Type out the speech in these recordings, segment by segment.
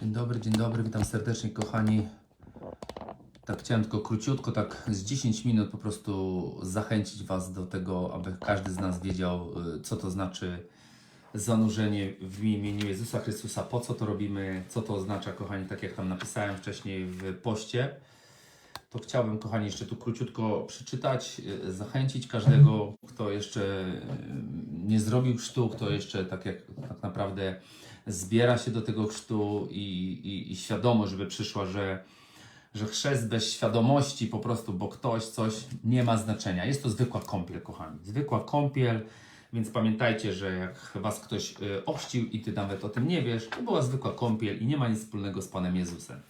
Dzień dobry, dzień dobry, witam serdecznie kochani. Tak chciałem tylko króciutko, tak z 10 minut po prostu zachęcić Was do tego, aby każdy z nas wiedział, y, co to znaczy zanurzenie w imieniu Jezusa Chrystusa, po co to robimy, co to oznacza, kochani, tak jak tam napisałem wcześniej w poście. To chciałbym, kochani, jeszcze tu króciutko przeczytać, y, zachęcić każdego, kto jeszcze y, nie zrobił chrztu, kto jeszcze tak jak tak naprawdę zbiera się do tego chrztu i, i, i świadomość, żeby przyszła, że, że chrzest bez świadomości po prostu, bo ktoś coś nie ma znaczenia. Jest to zwykła kąpiel, kochani. Zwykła kąpiel, więc pamiętajcie, że jak was ktoś y, ochrzcił i ty nawet o tym nie wiesz, to była zwykła kąpiel i nie ma nic wspólnego z Panem Jezusem.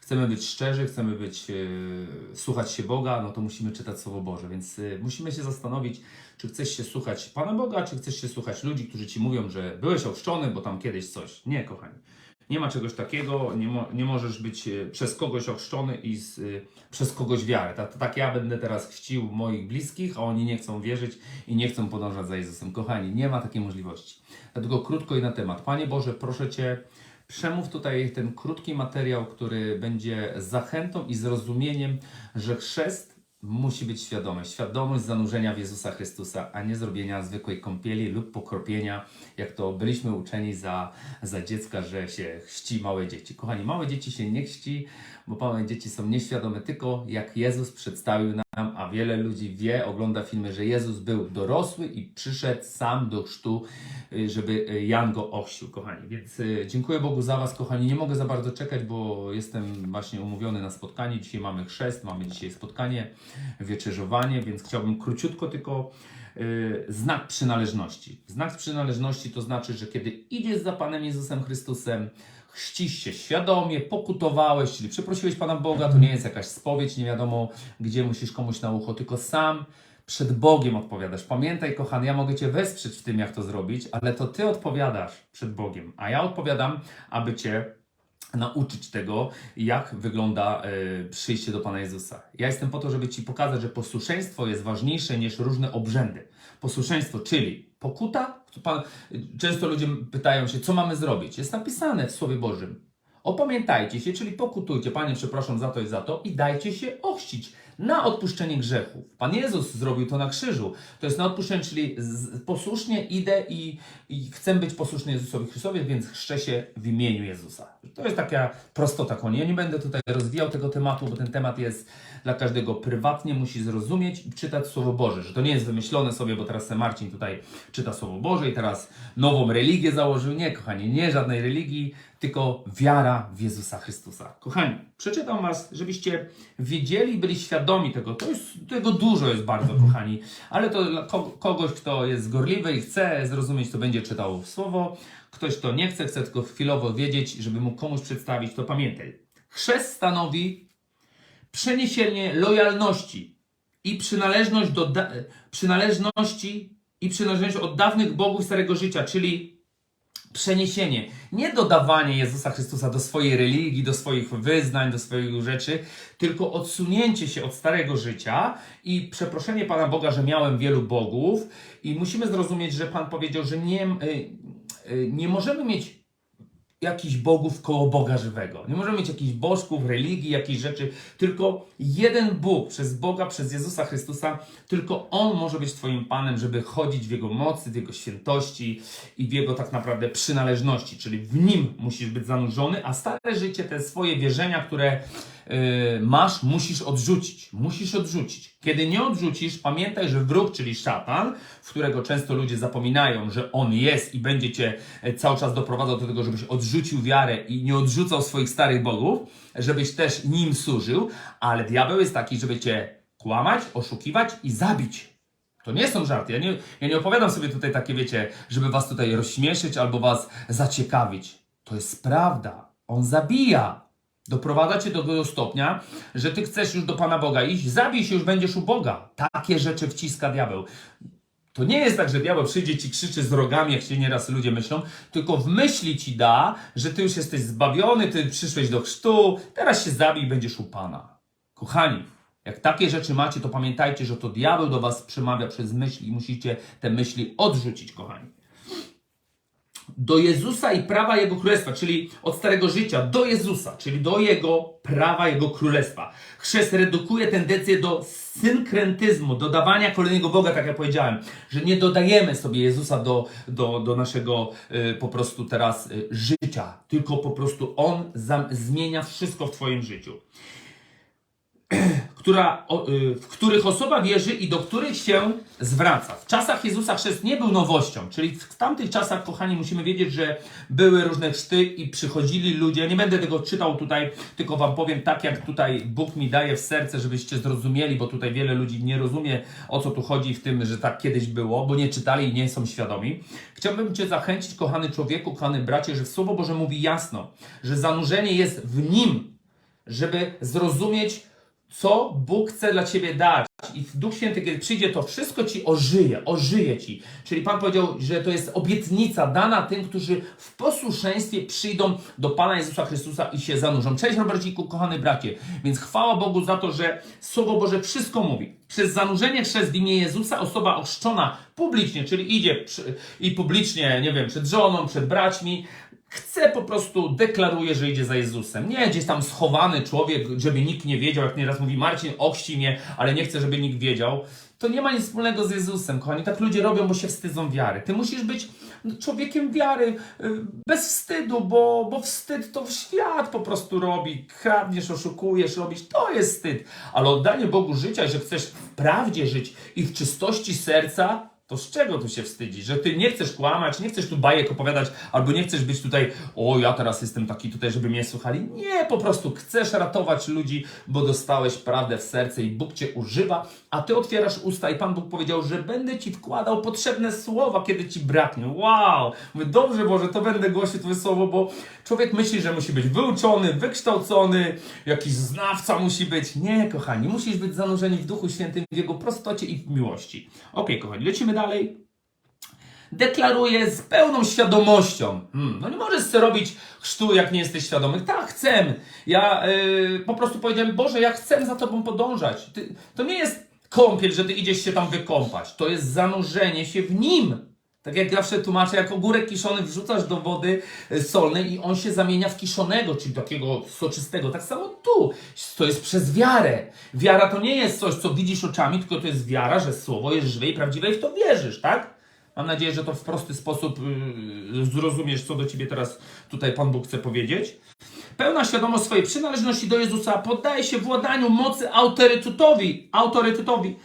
Chcemy być szczerzy, chcemy być, y, słuchać się Boga, no to musimy czytać Słowo Boże, więc y, musimy się zastanowić, czy chcesz się słuchać Pana Boga, czy chcesz się słuchać ludzi, którzy Ci mówią, że byłeś ochrzczony, bo tam kiedyś coś. Nie, kochani. Nie ma czegoś takiego, nie, mo, nie możesz być y, przez kogoś ochrzczony i z, y, przez kogoś wiarę. Tak, tak ja będę teraz chrzcił moich bliskich, a oni nie chcą wierzyć i nie chcą podążać za Jezusem. Kochani, nie ma takiej możliwości. Dlatego krótko i na temat. Panie Boże, proszę Cię, przemów tutaj ten krótki materiał, który będzie zachętą i zrozumieniem, że chrzest musi być świadomy. Świadomość zanurzenia w Jezusa Chrystusa, a nie zrobienia zwykłej kąpieli lub pokropienia, jak to byliśmy uczeni za, za dziecka, że się chrzci małe dzieci. Kochani, małe dzieci się nie chrzci, bo małe dzieci są nieświadome tylko jak Jezus przedstawił nam, a wiele ludzi wie, ogląda filmy, że Jezus był dorosły i przyszedł sam do chrztu, y, żeby y, Jan go ochrzcił, kochani. Więc y, dziękuję Bogu za Was, kochani. Nie mogę za bardzo czekać, bo jestem właśnie umówiony na spotkanie. Dzisiaj mamy chrzest, mamy dzisiaj spotkanie, wieczerzowanie, więc chciałbym króciutko tylko znak przynależności. Znak przynależności to znaczy, że kiedy idziesz za Panem Jezusem Chrystusem, chrzcisz się świadomie, pokutowałeś, czyli przeprosiłeś Pana Boga, to nie jest jakaś spowiedź, nie wiadomo gdzie musisz komuś na ucho, tylko sam przed Bogiem odpowiadasz. Pamiętaj, kochany, ja mogę Cię wesprzeć w tym, jak to zrobić, ale to Ty odpowiadasz przed Bogiem, a ja odpowiadam, aby Cię nauczyć tego, jak wygląda e, przyjście do Pana Jezusa. Ja jestem po to, żeby Ci pokazać, że posłuszeństwo jest ważniejsze niż różne obrzędy. Posłuszeństwo, czyli pokuta. Pan, często ludzie pytają się, co mamy zrobić. Jest napisane w Słowie Bożym. Opamiętajcie się, czyli pokutujcie, Panie, przepraszam za to i za to i dajcie się ochrzcić na odpuszczenie grzechów. Pan Jezus zrobił to na krzyżu. To jest na odpuszczenie, czyli posłusznie idę i, i chcę być posłuszny Jezusowi Chrystusowi, więc chrzczę się w imieniu Jezusa. To jest taka prostota, konie. Ja nie będę tutaj rozwijał tego tematu, bo ten temat jest dla każdego prywatnie, musi zrozumieć i czytać Słowo Boże, że to nie jest wymyślone sobie, bo teraz Marcin tutaj czyta Słowo Boże i teraz nową religię założył. Nie, kochani, nie żadnej religii, tylko wiara w Jezusa Chrystusa. Kochani, przeczytam Was, żebyście wiedzieli, byli świadomi tego. To jest, tego dużo jest bardzo, kochani, ale to dla ko- kogoś, kto jest gorliwy i chce zrozumieć, to będzie czytał Słowo. Ktoś, kto nie chce, chce tylko chwilowo wiedzieć, żeby mógł komuś przedstawić, to pamiętaj. Chrzest stanowi przeniesienie lojalności i przynależność do przynależności i przynależność od dawnych bogów starego życia, czyli przeniesienie, nie dodawanie Jezusa Chrystusa do swojej religii, do swoich wyznań, do swoich rzeczy, tylko odsunięcie się od starego życia i przeproszenie Pana Boga, że miałem wielu bogów. I musimy zrozumieć, że Pan powiedział, że nie, y, y, nie możemy mieć jakichś bogów koło Boga żywego. Nie możemy mieć jakichś bożków, religii, jakichś rzeczy, tylko jeden Bóg przez Boga, przez Jezusa Chrystusa, tylko On może być Twoim Panem, żeby chodzić w Jego mocy, w Jego świętości i w Jego tak naprawdę przynależności, czyli w Nim musisz być zanurzony, a stare życie, te swoje wierzenia, które masz, musisz odrzucić. Musisz odrzucić. Kiedy nie odrzucisz, pamiętaj, że wróg, czyli szatan, w którego często ludzie zapominają, że on jest i będzie cię e, cały czas doprowadzał do tego, żebyś odrzucił wiarę i nie odrzucał swoich starych bogów, żebyś też nim służył, ale diabeł jest taki, żeby cię kłamać, oszukiwać i zabić. To nie są żarty. Ja nie, ja nie opowiadam sobie tutaj takie, wiecie, żeby was tutaj rozśmieszyć albo was zaciekawić. To jest prawda. On zabija. Doprowadza cię do tego stopnia, że ty chcesz już do Pana Boga iść, zabij się, już będziesz u Boga. Takie rzeczy wciska diabeł. To nie jest tak, że diabeł przyjdzie ci krzyczy z rogami, jak się nieraz ludzie myślą, tylko w myśli ci da, że ty już jesteś zbawiony, ty przyszłeś do chrztu, teraz się zabij będziesz u Pana. Kochani, jak takie rzeczy macie, to pamiętajcie, że to diabeł do was przemawia przez myśli i musicie te myśli odrzucić, kochani. Do Jezusa i prawa Jego Królestwa, czyli od Starego Życia do Jezusa, czyli do Jego prawa, Jego Królestwa. Chrzest redukuje tendencję do synkretyzmu, dodawania kolejnego Boga, tak jak powiedziałem, że nie dodajemy sobie Jezusa do, do, do naszego y, po prostu teraz y, życia, tylko po prostu On zam, zmienia wszystko w Twoim życiu która, y, w których osoba wierzy i do których się zwraca. W czasach Jezusa chrzest nie był nowością, czyli w tamtych czasach, kochani, musimy wiedzieć, że były różne chrzty i przychodzili ludzie. Nie będę tego czytał tutaj, tylko wam powiem tak, jak tutaj Bóg mi daje w serce, żebyście zrozumieli, bo tutaj wiele ludzi nie rozumie, o co tu chodzi w tym, że tak kiedyś było, bo nie czytali i nie są świadomi. Chciałbym Cię zachęcić, kochany człowieku, kochany bracie, że Słowo Boże mówi jasno, że zanurzenie jest w Nim, żeby zrozumieć, co Bóg chce dla ciebie dać. I Duch Święty, kiedy przyjdzie, to wszystko ci ożyje, ożyje ci. Czyli Pan powiedział, że to jest obietnica dana tym, którzy w posłuszeństwie przyjdą do Pana Jezusa Chrystusa i się zanurzą. Cześć Roberciku, kochany bracie. Więc chwała Bogu za to, że Słowo Boże wszystko mówi. Przez zanurzenie chrzest w imię Jezusa osoba ochrzczona publicznie, czyli idzie i publicznie, nie wiem, przed żoną, przed braćmi, chce po prostu, deklaruje, że idzie za Jezusem. Nie gdzieś tam schowany człowiek, żeby nikt nie wiedział, jak nieraz mówi Marcin, ochrzci mnie, ale nie chce, żeby nikt wiedział. To nie ma nic wspólnego z Jezusem, kochani. Tak ludzie robią, bo się wstydzą wiary. Ty musisz być człowiekiem wiary, y, bez wstydu, bo, bo wstyd to świat po prostu robi. Kradniesz, oszukujesz, robisz, to jest wstyd. Ale oddanie Bogu życia, że chcesz w prawdzie żyć i w czystości serca, to z czego tu się wstydzić? Że ty nie chcesz kłamać, nie chcesz tu bajek opowiadać, albo nie chcesz być tutaj, o ja teraz jestem taki tutaj, żeby mnie słuchali. Nie, po prostu chcesz ratować ludzi, bo dostałeś prawdę w serce i Bóg cię używa, a ty otwierasz usta i Pan Bóg powiedział, że będę ci wkładał potrzebne słowa, kiedy ci braknie. Wow! Mówię, dobrze Boże, to będę głosił Twoje słowo, bo człowiek myśli, że musi być wyuczony, wykształcony, jakiś znawca musi być. Nie, kochani, musisz być zanurzeni w Duchu Świętym, w Jego prostocie i w miłości. Okej, kochani, lecimy dalej. Deklaruje z pełną świadomością. Hmm, no nie możesz robić chrztu, jak nie jesteś świadomy. Tak, chcę. Ja yy, po prostu powiedziałem, Boże, ja chcę za Tobą podążać. Ty, to nie jest kąpiel, że Ty idziesz się tam wykąpać. To jest zanurzenie się w Nim. Tak jak zawsze tłumaczę, jak ogórek kiszony wrzucasz do wody y, solnej i on się zamienia w kiszonego, czyli takiego soczystego. Tak samo tu. To jest przez wiarę. Wiara to nie jest coś, co widzisz oczami, tylko to jest wiara, że słowo jest żywe i prawdziwe i w to wierzysz, tak? Mam nadzieję, że to w prosty sposób yy, zrozumiesz, co do ciebie teraz tutaj Pan Bóg chce powiedzieć. Pełna świadomość swojej przynależności do Jezusa poddaje się władaniu mocy autorytetowi, autorytetowi,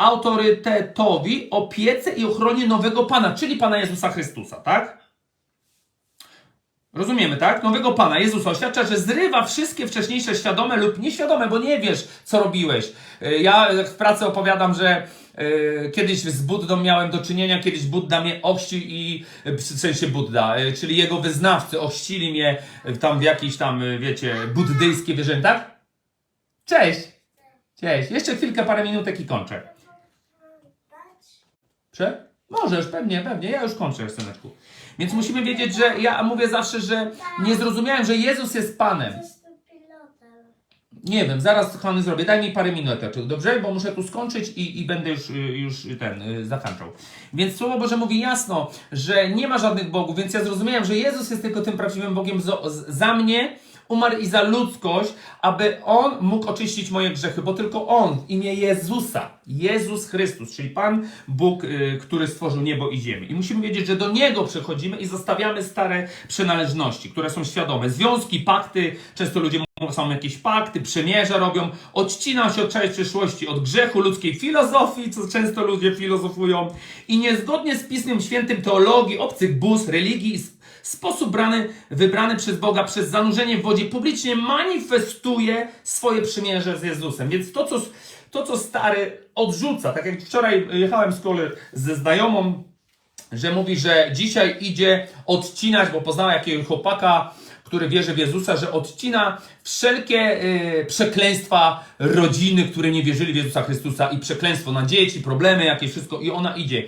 autorytetowi, opiece i ochronie nowego Pana, czyli Pana Jezusa Chrystusa, tak? Rozumiemy, tak? Nowego Pana Jezusa oświadcza, że zrywa wszystkie wcześniejsze świadome lub nieświadome, bo nie wiesz, co robiłeś. Yy, Ja w pracy opowiadam, że yy, kiedyś z Buddą miałem do czynienia, kiedyś Budda mnie ochrzcił i yy, w sensie Budda, czyli jego wyznawcy ochrzcili mnie tam w jakieś tam, wiecie, buddyjskie wierzenie, tak? Cześć! Cześć! Jeszcze chwilkę, parę minutek i kończę. Prze? Możesz, pewnie, pewnie. Ja już kończę, syneczku. Więc musimy wiedzieć, że ja mówię zawsze, że nie zrozumiałem, że Jezus jest Panem. Nie wiem, zaraz kochany zrobię. Daj mi parę minut, dobrze? Bo muszę tu skończyć i, i będę już, y, już ten y, zakończał. Więc Słowo Boże mówi jasno, że nie ma żadnych bogów, więc ja zrozumiałem, że Jezus jest tylko tym prawdziwym Bogiem za mnie, umarł i za ludzkość, aby On mógł oczyścić moje grzechy, bo tylko On, w imię Jezusa, Jezus Chrystus, czyli Pan Bóg, y, który stworzył niebo i ziemię. I musimy wiedzieć, że do Niego przechodzimy i zostawiamy stare przynależności, które są świadome. Związki, pakty, często ludzie są jakieś pakty, przymierza robią, odcina się od całej przyszłości, od grzechu ludzkiej filozofii, co często ludzie filozofują i niezgodnie z Pismem Świętym teologii, obcych bóstw, religii, s- sposób brany, wybrany przez Boga przez zanurzenie w wodzie publicznie manifestuje swoje przymierze z Jezusem. Więc to, co, to, co stary odrzuca, tak jak wczoraj jechałem z kolei ze znajomą, że mówi, że dzisiaj idzie odcinać, bo poznała jakiegoś chłopaka, który wierzy w Jezusa, że odcina wszelkie y, przekleństwa rodziny, które nie wierzyli w Jezusa Chrystusa i przekleństwo na dzieci, problemy jakieś, wszystko i ona idzie.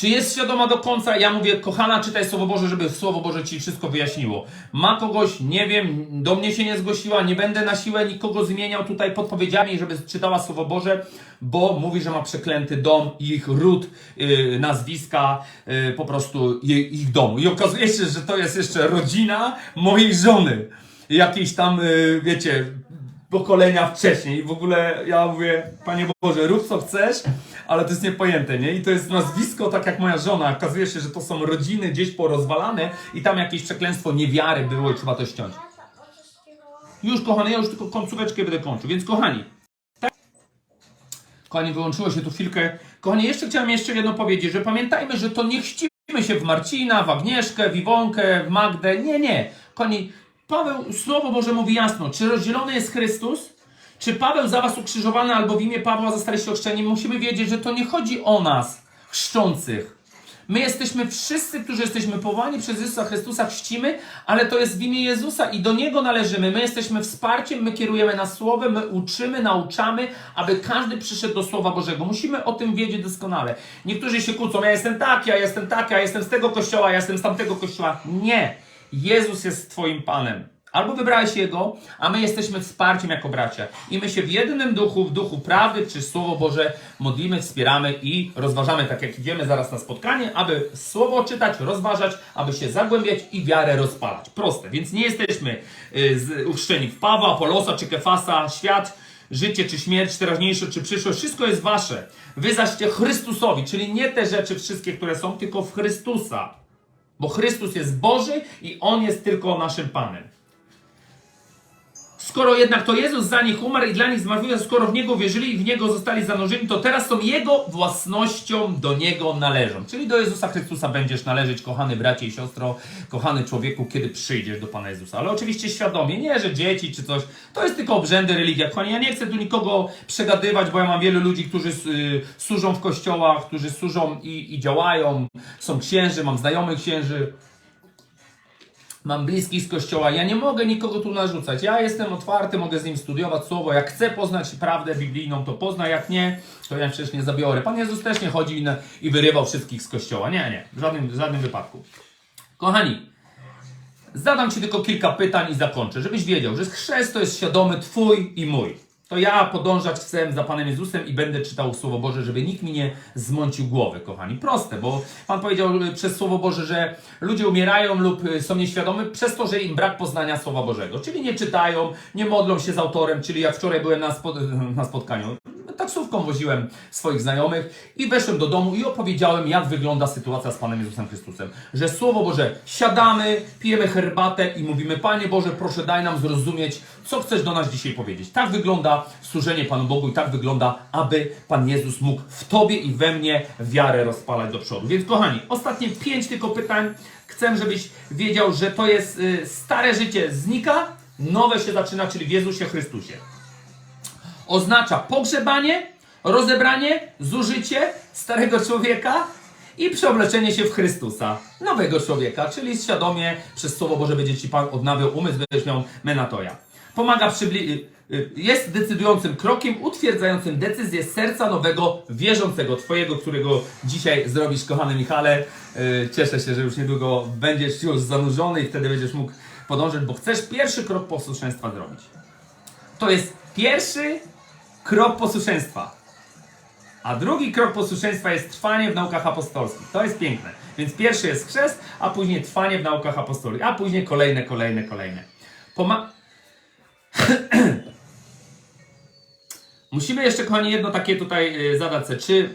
Czy jest świadoma do końca? Ja mówię, kochana, czytaj Słowo Boże, żeby Słowo Boże ci wszystko wyjaśniło. Ma kogoś, nie wiem, do mnie się nie zgłosiła, nie będę na siłę nikogo zmieniał tutaj podpowiedziami, żeby czytała Słowo Boże, bo mówi, że ma przeklęty dom, ich ród, yy, nazwiska, yy, po prostu ich domu. I okazuje się, że to jest jeszcze rodzina mojej żony. Jakiejś tam, yy, wiecie, pokolenia wcześniej. I w ogóle ja mówię, Panie Boże, rób co chcesz, ale to jest niepojęte, nie? I to jest nazwisko tak jak moja żona. Okazuje się, że to są rodziny gdzieś porozwalane i tam jakieś przeklęstwo niewiary było i trzeba to ściąć. Już, kochany, ja już tylko końcóweczkę będę kończył. Więc, kochani, tak? Kochani, wyłączyło się tu chwilkę. Kochani, jeszcze chciałem jeszcze jedno powiedzieć, że pamiętajmy, że to nie chcimy się w Marcina, w Agnieszkę, w Iwonkę, w Magdę. Nie, nie. Kochani, Paweł, Słowo Boże mówi jasno, czy rozdzielony jest Chrystus, czy Paweł za was ukrzyżowany albo w imię Pawła zostaliście ochrzczeni, musimy wiedzieć, że to nie chodzi o nas, chrzczących. My jesteśmy wszyscy, którzy jesteśmy powołani przez Jezusa Chrystusa, chrzcimy, ale to jest w imię Jezusa i do Niego należymy. My jesteśmy wsparciem, my kierujemy na Słowem, my uczymy, nauczamy, aby każdy przyszedł do Słowa Bożego. Musimy o tym wiedzieć doskonale. Niektórzy się kłócą, ja jestem taki, ja jestem taka, ja jestem z tego kościoła, ja jestem z tamtego kościoła. Nie. Jezus jest Twoim Panem. Albo wybrałeś Jego, a my jesteśmy wsparciem jako bracia. I my się w jednym duchu, w duchu prawdy, przez Słowo Boże modlimy, wspieramy i rozważamy, tak jak idziemy zaraz na spotkanie, aby Słowo czytać, rozważać, aby się zagłębiać i wiarę rozpalać. Proste. Więc nie jesteśmy y, w Pawła, Apolosa czy Kefasa, świat, życie czy śmierć, teraźniejsze czy przyszłość, wszystko jest wasze. Wy zaście Chrystusowi, czyli nie te rzeczy wszystkie, które są, tylko w Chrystusa. Bo Chrystus jest Boży i On jest tylko naszym Panem. Skoro jednak to Jezus za nich umarł i dla nich zmartwychwstał, skoro w Niego wierzyli i w Niego zostali zanurzeni, to teraz są Jego własnością, do Niego należą. Czyli do Jezusa Chrystusa będziesz należeć, kochany bracie i siostro, kochany człowieku, kiedy przyjdziesz do Pana Jezusa. Ale oczywiście świadomie, nie, że dzieci czy coś, to jest tylko obrzędy, religia. Kochani, ja nie chcę tu nikogo przegadywać, bo ja mam wielu ludzi, którzy y, służą w kościołach, którzy służą i, i działają, są księży, mam znajomych księży, mam bliskich z kościoła, ja nie mogę nikogo tu narzucać. Ja jestem otwarty, mogę z nim studiować słowo. Jak chcę poznać prawdę biblijną, to pozna, jak nie, to ja przecież nie zabiorę. Pan Jezus też nie chodzi i, i wyrywał wszystkich z kościoła. Nie, nie, w żadnym, w żadnym wypadku. Kochani, zadam Ci tylko kilka pytań i zakończę, żebyś wiedział, że chrzest to jest świadomy Twój i mój. To ja podążać chcę za Panem Jezusem i będę czytał Słowo Boże, żeby nikt mi nie zmącił głowy, kochani. Proste, bo Pan powiedział y, przez Słowo Boże, że ludzie umierają lub y, są nieświadomi przez to, że im brak poznania Słowa Bożego. Czyli nie czytają, nie modlą się z autorem, czyli jak wczoraj byłem na, spo, na spotkaniu, taksówką woziłem swoich znajomych i weszłem do domu i opowiedziałem, jak wygląda sytuacja z Panem Jezusem Chrystusem. Że Słowo Boże, siadamy, pijemy herbatę i mówimy, Panie Boże, proszę daj nam zrozumieć, co chcesz do nas dzisiaj powiedzieć. Tak wygląda służenie Panu Bogu i tak wygląda, aby Pan Jezus mógł w Tobie i we mnie wiarę rozpalać do przodu. Więc kochani, ostatnie pięć tylko pytań. Chcę, żebyś wiedział, że to jest y, stare życie znika, nowe się zaczyna, czyli w Jezusie Chrystusie oznacza pogrzebanie, rozebranie, zużycie starego człowieka i przeobleczenie się w Chrystusa, nowego człowieka, czyli świadomie przez Słowo Boże będzie Ci Pan odnawiał umysł, będziesz miał menatoja. Pomaga przybli... y, y, jest decydującym krokiem utwierdzającym decyzję serca nowego, wierzącego, Twojego, którego dzisiaj zrobisz, kochany Michale. Y, Cieszę się, że już niedługo będziesz już zanurzony i wtedy będziesz mógł podążyć, bo chcesz pierwszy krok posłuszeństwa zrobić. To jest pierwszy krok posłuszeństwa. A drugi krok posłuszeństwa jest trwanie w naukach apostolskich. To jest piękne. Więc pierwszy jest chrzest, a później trwanie w naukach apostolskich, a później kolejne, kolejne, kolejne. Poma- Musimy jeszcze, kochani, jedno takie tutaj y, zadać. Czy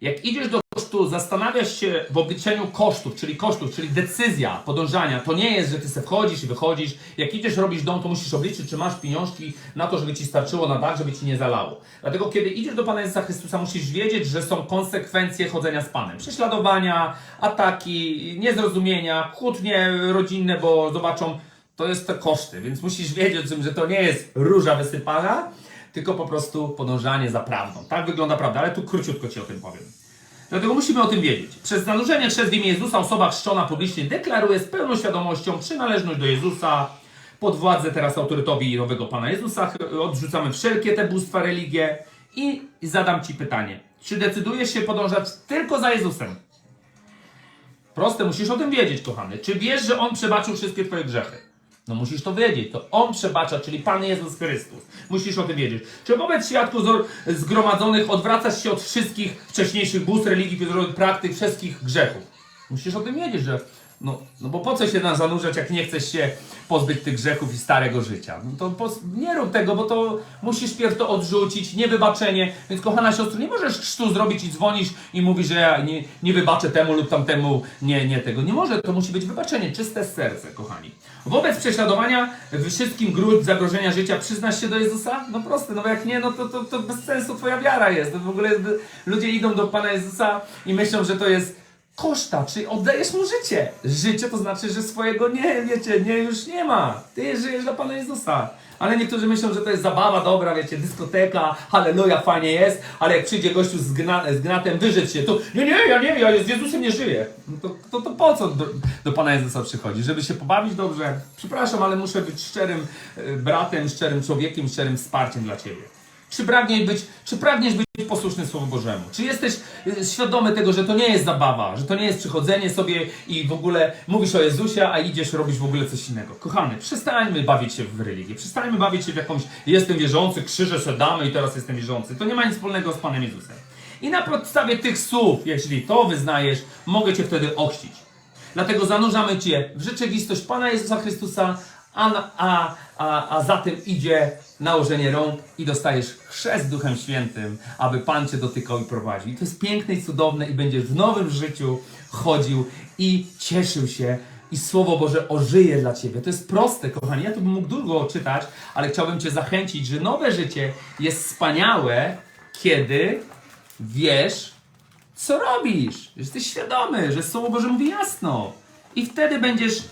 jak idziesz do kosztu, zastanawiasz się w obliczeniu kosztów, czyli kosztów, czyli decyzja podążania. To nie jest, że ty se wchodzisz i wychodzisz. Jak idziesz robisz dom, to musisz obliczyć, czy masz pieniążki na to, żeby ci starczyło na dach, żeby ci nie zalało. Dlatego kiedy idziesz do Pana Jezusa Chrystusa, musisz wiedzieć, że są konsekwencje chodzenia z Panem. Prześladowania, ataki, niezrozumienia, kłótnie rodzinne, bo zobaczą, to jest te koszty. Więc musisz wiedzieć, że to nie jest róża wysypana, tylko po prostu podążanie za prawdą. Tak wygląda prawda, ale tu króciutko Ci o tym powiem. Dlatego musimy o tym wiedzieć. Przez zanurzenie chrzest w imię Jezusa osoba chrzczona publicznie deklaruje z pełną świadomością przynależność do Jezusa, pod władzę teraz autorytowi nowego Pana Jezusa. Odrzucamy wszelkie te bóstwa, religie i zadam Ci pytanie. czy decydujesz się podążać tylko za Jezusem? Proste, musisz o tym wiedzieć, kochany. Czy wiesz, że On przebaczył wszystkie Twoje grzechy? No musisz to wiedzieć. To On przebacza, czyli Pan Jezus Chrystus. Musisz o tym wiedzieć. Czy wobec świadków zgromadzonych odwracasz się od wszystkich wcześniejszych bóstw, religii, praktyk, wszystkich grzechów? Musisz o tym wiedzieć, że no, no bo po co się nam zanurzać, jak nie chcesz się pozbyć tych grzechów i starego życia? No to pos- nie rób tego, bo to musisz pierw to odrzucić, niewybaczenie. Więc kochana siostro, nie możesz chrztu zrobić i dzwonisz i mówisz, że ja nie, nie wybaczę temu lub tamtemu, nie, nie tego. Nie może, to musi być wybaczenie, czyste serce, kochani. Wobec prześladowania wszystkim grup zagrożenia życia przyznasz się do Jezusa? No proste, no bo jak nie, no to, to, to bez sensu twoja wiara jest. To w ogóle ludzie idą do Pana Jezusa i myślą, że to jest koszta, czy oddajesz mu życie. Życie to znaczy, że swojego nie, wiecie, nie, już nie ma. Ty żyjesz dla Pana Jezusa. Ale niektórzy myślą, że to jest zabawa dobra, wiecie, dyskoteka, halleluja, fajnie jest, ale jak przyjdzie gościu z, gna, z gnatem wyżyć się, to nie, nie, ja nie, ja z Jezusem nie żyję. No to, to, to po co do, do Pana Jezusa przychodzi? Żeby się pobawić dobrze? Przepraszam, ale muszę być szczerym e, bratem, szczerym człowiekiem, szczerym wsparciem dla Ciebie. Czy pragniesz być, czy pragniesz być posłuszny Słowu Bożemu? Czy jesteś y, świadomy tego, że to nie jest zabawa, że to nie jest przychodzenie sobie i w ogóle mówisz o Jezusie, a idziesz robić w ogóle coś innego? Kochany, przestańmy bawić się w religię, przestańmy bawić się w jakąś jestem wierzący, krzyże se damy i teraz jestem wierzący. To nie ma nic wspólnego z Panem Jezusem. I na podstawie tych słów, jeśli to wyznajesz, mogę Cię wtedy ochrzcić. Dlatego zanurzamy Cię w rzeczywistość Pana Jezusa Chrystusa, a, a, a, a za tym idzie nałożenie rąk i dostajesz chrzest Duchem Świętym, aby Pan Cię dotykał i prowadził. I to jest piękne i cudowne i będziesz w nowym życiu chodził i cieszył się i Słowo Boże ożyje dla Ciebie. To jest proste, kochani. Ja tu bym mógł długo czytać, ale chciałbym Cię zachęcić, że nowe życie jest wspaniałe, kiedy wiesz, co robisz. Jesteś świadomy, że Słowo Boże mówi jasno. I wtedy będziesz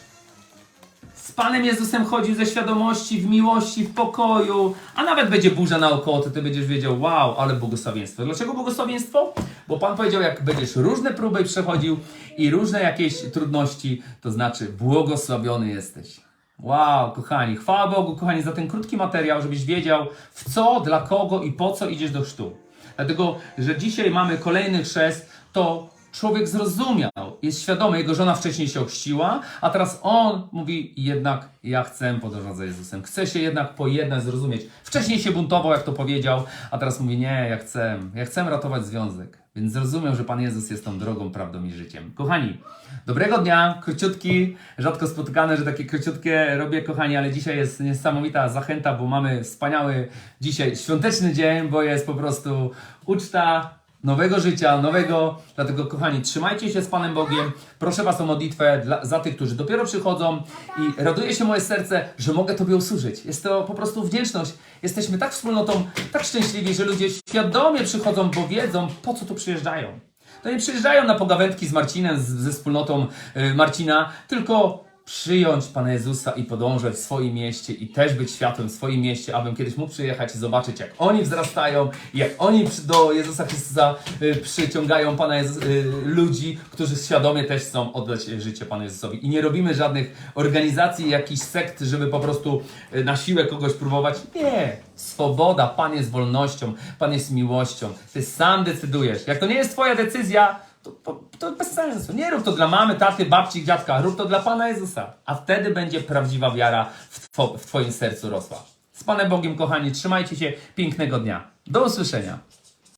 z Panem Jezusem chodził ze świadomości, w miłości, w pokoju, a nawet będzie burza naokoło, to ty będziesz wiedział, wow, ale błogosławieństwo. Dlaczego błogosławieństwo? Bo Pan powiedział, jak będziesz różne próby przechodził i różne jakieś trudności, to znaczy błogosławiony jesteś. Wow, kochani, chwała Bogu, kochani, za ten krótki materiał, żebyś wiedział w co, dla kogo i po co idziesz do chrztu. Dlatego, że dzisiaj mamy kolejny chrzest, to człowiek zrozumiał, jest świadomy, jego żona wcześniej się ochrzciła, a teraz on mówi jednak ja chcę podążać za Jezusem, chcę się jednak pojednać, zrozumieć. Wcześniej się buntował, jak to powiedział, a teraz mówi nie, ja chcę, ja chcę ratować związek. Więc zrozumiał, że Pan Jezus jest tą drogą, prawdą i życiem. Kochani, dobrego dnia, króciutki, rzadko spotykane, że takie króciutkie robię, kochani, ale dzisiaj jest niesamowita zachęta, bo mamy wspaniały dzisiaj świąteczny dzień, bo jest po prostu uczta nowego życia, nowego. Dlatego, kochani, trzymajcie się z Panem Bogiem. Proszę Was o modlitwę dla, za tych, którzy dopiero przychodzą i raduje się moje serce, że mogę Tobie usłużyć. Jest to po prostu wdzięczność. Jesteśmy tak wspólnotą, tak szczęśliwi, że ludzie świadomie przychodzą, bo wiedzą, po co tu przyjeżdżają. To nie przyjeżdżają na pogawędki z Marcinem, z, ze wspólnotą y, Marcina, tylko przyjąć Pana Jezusa i podążać w swoim mieście i też być światłem w swoim mieście, abym kiedyś mógł przyjechać i zobaczyć, jak oni wzrastają, jak oni do Jezusa Chrystusa y, przyciągają Pana Jezus, y, ludzi, którzy świadomie też chcą oddać życie Panu Jezusowi. I nie robimy żadnych organizacji, jakichś sekt, żeby po prostu y, na siłę kogoś próbować. Nie! Swoboda, Pan jest wolnością, Pan jest miłością. Ty sam decydujesz. Jak to nie jest Twoja decyzja, to, to bez sensu. Nie rób to dla mamy, taty, babci, dziadka. Rób to dla Pana Jezusa. A wtedy będzie prawdziwa wiara w, two, w Twoim sercu rosła. Z Panem Bogiem, kochani, trzymajcie się. Pięknego dnia. Do usłyszenia.